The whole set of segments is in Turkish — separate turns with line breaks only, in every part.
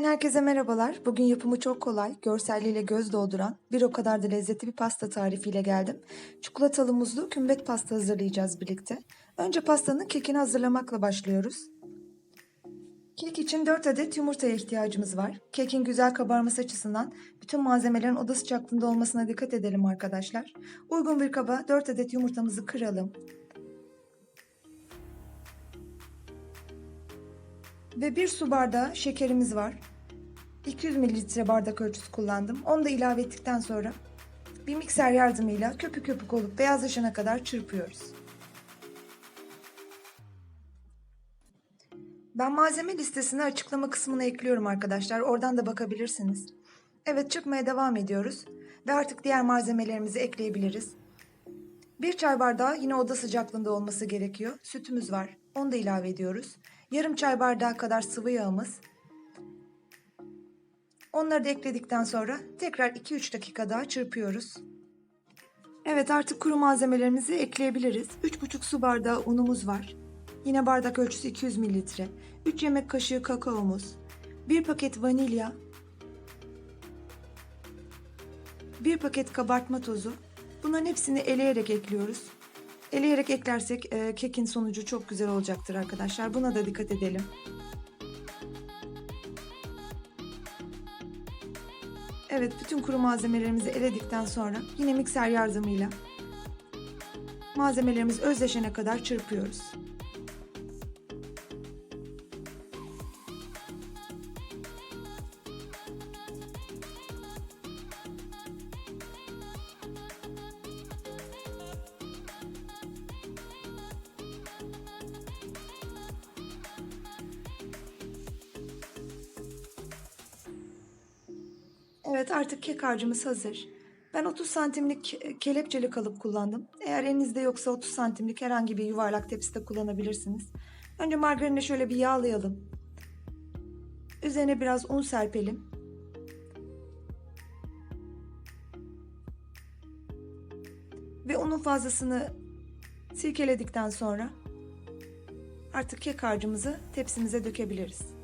Kek'ten herkese merhabalar. Bugün yapımı çok kolay, görselliğiyle göz dolduran, bir o kadar da lezzetli bir pasta tarifiyle geldim. Çikolatalı muzlu kümbet pasta hazırlayacağız birlikte. Önce pastanın kekini hazırlamakla başlıyoruz. Kek için 4 adet yumurtaya ihtiyacımız var. Kekin güzel kabarması açısından bütün malzemelerin oda sıcaklığında olmasına dikkat edelim arkadaşlar. Uygun bir kaba 4 adet yumurtamızı kıralım. Ve bir su bardağı şekerimiz var. 200 mililitre bardak ölçüsü kullandım. Onu da ilave ettikten sonra bir mikser yardımıyla köpük köpük olup beyazlaşana kadar çırpıyoruz. Ben malzeme listesini açıklama kısmına ekliyorum arkadaşlar. Oradan da bakabilirsiniz. Evet çırpmaya devam ediyoruz. Ve artık diğer malzemelerimizi ekleyebiliriz. Bir çay bardağı yine oda sıcaklığında olması gerekiyor. Sütümüz var. Onu da ilave ediyoruz. Yarım çay bardağı kadar sıvı yağımız. Onları da ekledikten sonra tekrar 2-3 dakika daha çırpıyoruz. Evet artık kuru malzemelerimizi ekleyebiliriz. 3,5 su bardağı unumuz var. Yine bardak ölçüsü 200 mililitre. 3 yemek kaşığı kakaomuz. 1 paket vanilya. 1 paket kabartma tozu. Bunların hepsini eleyerek ekliyoruz. Eleyerek eklersek e, kekin sonucu çok güzel olacaktır arkadaşlar. Buna da dikkat edelim. Evet bütün kuru malzemelerimizi eledikten sonra yine mikser yardımıyla malzemelerimiz özleşene kadar çırpıyoruz. Evet artık kek harcımız hazır. Ben 30 santimlik kelepçeli kalıp kullandım. Eğer elinizde yoksa 30 santimlik herhangi bir yuvarlak tepsi de kullanabilirsiniz. Önce margarini şöyle bir yağlayalım. Üzerine biraz un serpelim. Ve unun fazlasını sirkeledikten sonra artık kek harcımızı tepsimize dökebiliriz.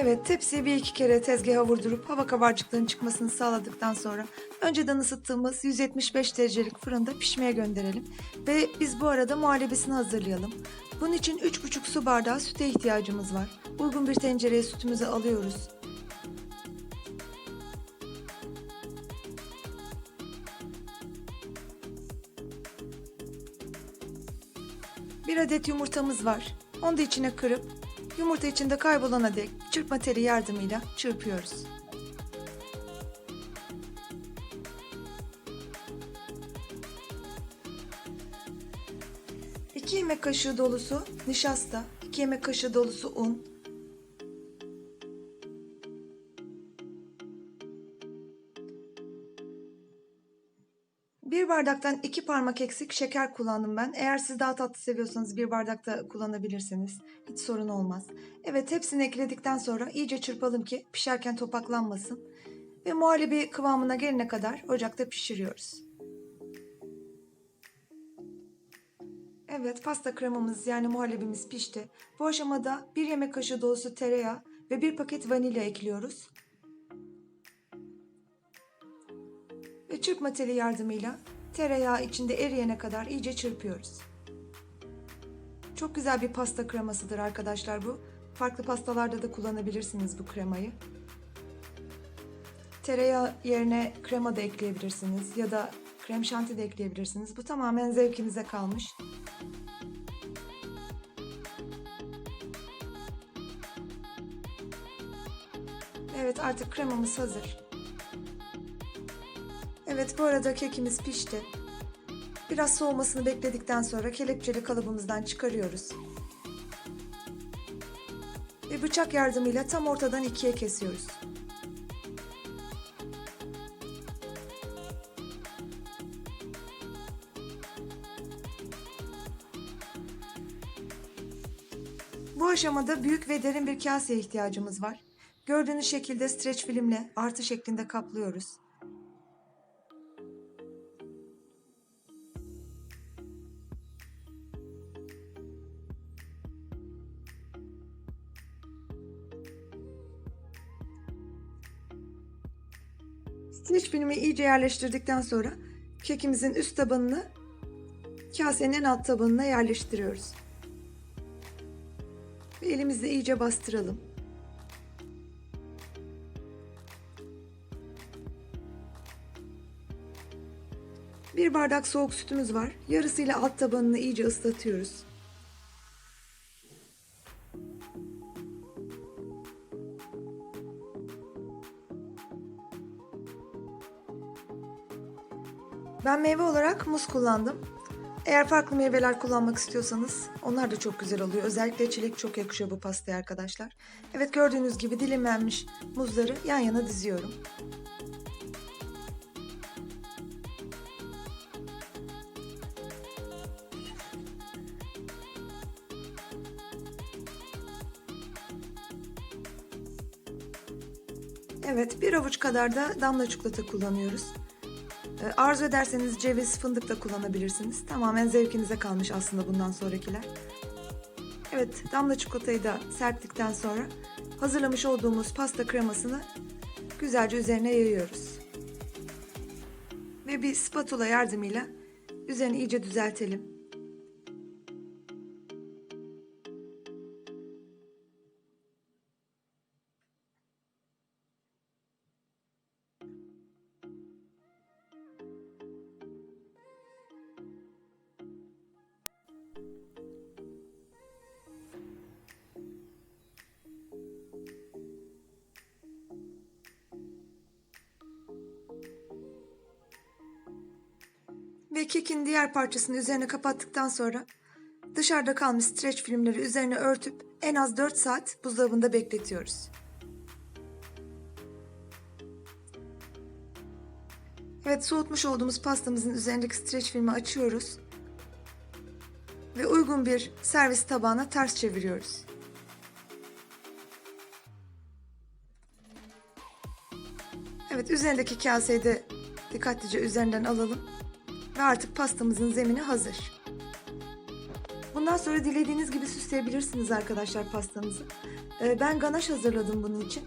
Evet, tepsiyi bir iki kere tezgaha vurdurup hava kabarcıklarının çıkmasını sağladıktan sonra önceden ısıttığımız 175 derecelik fırında pişmeye gönderelim. Ve biz bu arada muhallebisini hazırlayalım. Bunun için 3,5 su bardağı süte ihtiyacımız var. Uygun bir tencereye sütümüzü alıyoruz. Bir adet yumurtamız var. Onu da içine kırıp Yumurta içinde kaybolana dek çırpma teli yardımıyla çırpıyoruz. Yemek kaşığı dolusu nişasta, iki yemek kaşığı dolusu un, Bir bardaktan iki parmak eksik şeker kullandım ben. Eğer siz daha tatlı seviyorsanız bir bardak da kullanabilirsiniz. Hiç sorun olmaz. Evet hepsini ekledikten sonra iyice çırpalım ki pişerken topaklanmasın. Ve muhallebi kıvamına gelene kadar ocakta pişiriyoruz. Evet pasta kremamız yani muhallebimiz pişti. Bu aşamada bir yemek kaşığı dolusu tereyağı ve bir paket vanilya ekliyoruz. Ve çırpma teli yardımıyla tereyağı içinde eriyene kadar iyice çırpıyoruz. Çok güzel bir pasta kremasıdır arkadaşlar bu. Farklı pastalarda da kullanabilirsiniz bu kremayı. Tereyağı yerine krema da ekleyebilirsiniz ya da krem şanti de ekleyebilirsiniz. Bu tamamen zevkinize kalmış. Evet artık kremamız hazır. Evet bu arada kekimiz pişti. Biraz soğumasını bekledikten sonra kelepçeli kalıbımızdan çıkarıyoruz. Ve bıçak yardımıyla tam ortadan ikiye kesiyoruz. Bu aşamada büyük ve derin bir kaseye ihtiyacımız var. Gördüğünüz şekilde streç filmle artı şeklinde kaplıyoruz. Streç filmi iyice yerleştirdikten sonra kekimizin üst tabanını kasenin en alt tabanına yerleştiriyoruz. Ve elimizle iyice bastıralım. Bir bardak soğuk sütümüz var. Yarısıyla alt tabanını iyice ıslatıyoruz. Ben meyve olarak muz kullandım. Eğer farklı meyveler kullanmak istiyorsanız onlar da çok güzel oluyor. Özellikle çilek çok yakışıyor bu pastaya arkadaşlar. Evet gördüğünüz gibi dilimlenmiş muzları yan yana diziyorum. Evet bir avuç kadar da damla çikolata kullanıyoruz. Ee, Arzu ederseniz ceviz, fındık da kullanabilirsiniz. Tamamen zevkinize kalmış aslında bundan sonrakiler. Evet, damla çikolatayı da serptikten sonra hazırlamış olduğumuz pasta kremasını güzelce üzerine yayıyoruz. Ve bir spatula yardımıyla üzerini iyice düzeltelim. Ve kekin diğer parçasını üzerine kapattıktan sonra dışarıda kalmış streç filmleri üzerine örtüp en az 4 saat buzdolabında bekletiyoruz. Evet soğutmuş olduğumuz pastamızın üzerindeki streç filmi açıyoruz. Ve uygun bir servis tabağına ters çeviriyoruz. Evet üzerindeki kaseyi de dikkatlice üzerinden alalım. Ve artık pastamızın zemini hazır. Bundan sonra dilediğiniz gibi süsleyebilirsiniz arkadaşlar pastanızı. Ee, Ben ganaş hazırladım bunun için.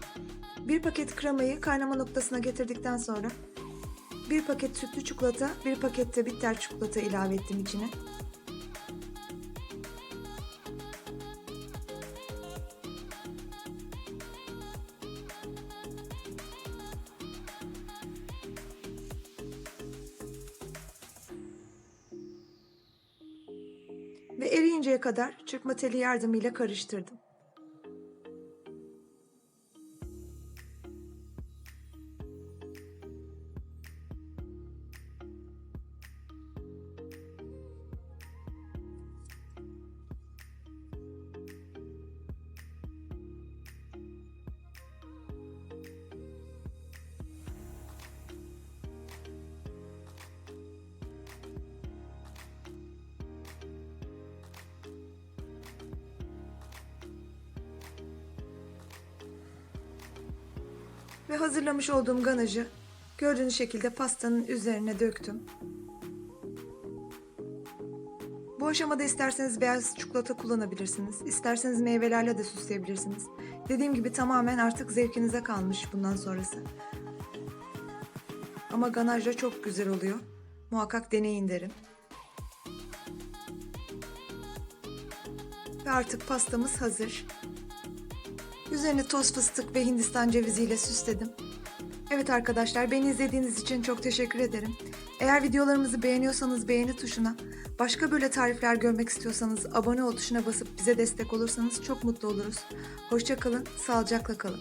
Bir paket kremayı kaynama noktasına getirdikten sonra bir paket sütlü çikolata, bir paket de bitter çikolata ilave ettim içine. Ve eriyinceye kadar çırpma teli yardımıyla karıştırdım. Ve hazırlamış olduğum ganajı gördüğünüz şekilde pastanın üzerine döktüm. Bu aşamada isterseniz beyaz çikolata kullanabilirsiniz. İsterseniz meyvelerle de süsleyebilirsiniz. Dediğim gibi tamamen artık zevkinize kalmış bundan sonrası. Ama ganajla çok güzel oluyor. Muhakkak deneyin derim. Ve artık pastamız hazır. Üzerine toz fıstık ve hindistan ceviziyle süsledim. Evet arkadaşlar beni izlediğiniz için çok teşekkür ederim. Eğer videolarımızı beğeniyorsanız beğeni tuşuna, başka böyle tarifler görmek istiyorsanız abone ol tuşuna basıp bize destek olursanız çok mutlu oluruz. Hoşça kalın, sağlıcakla kalın.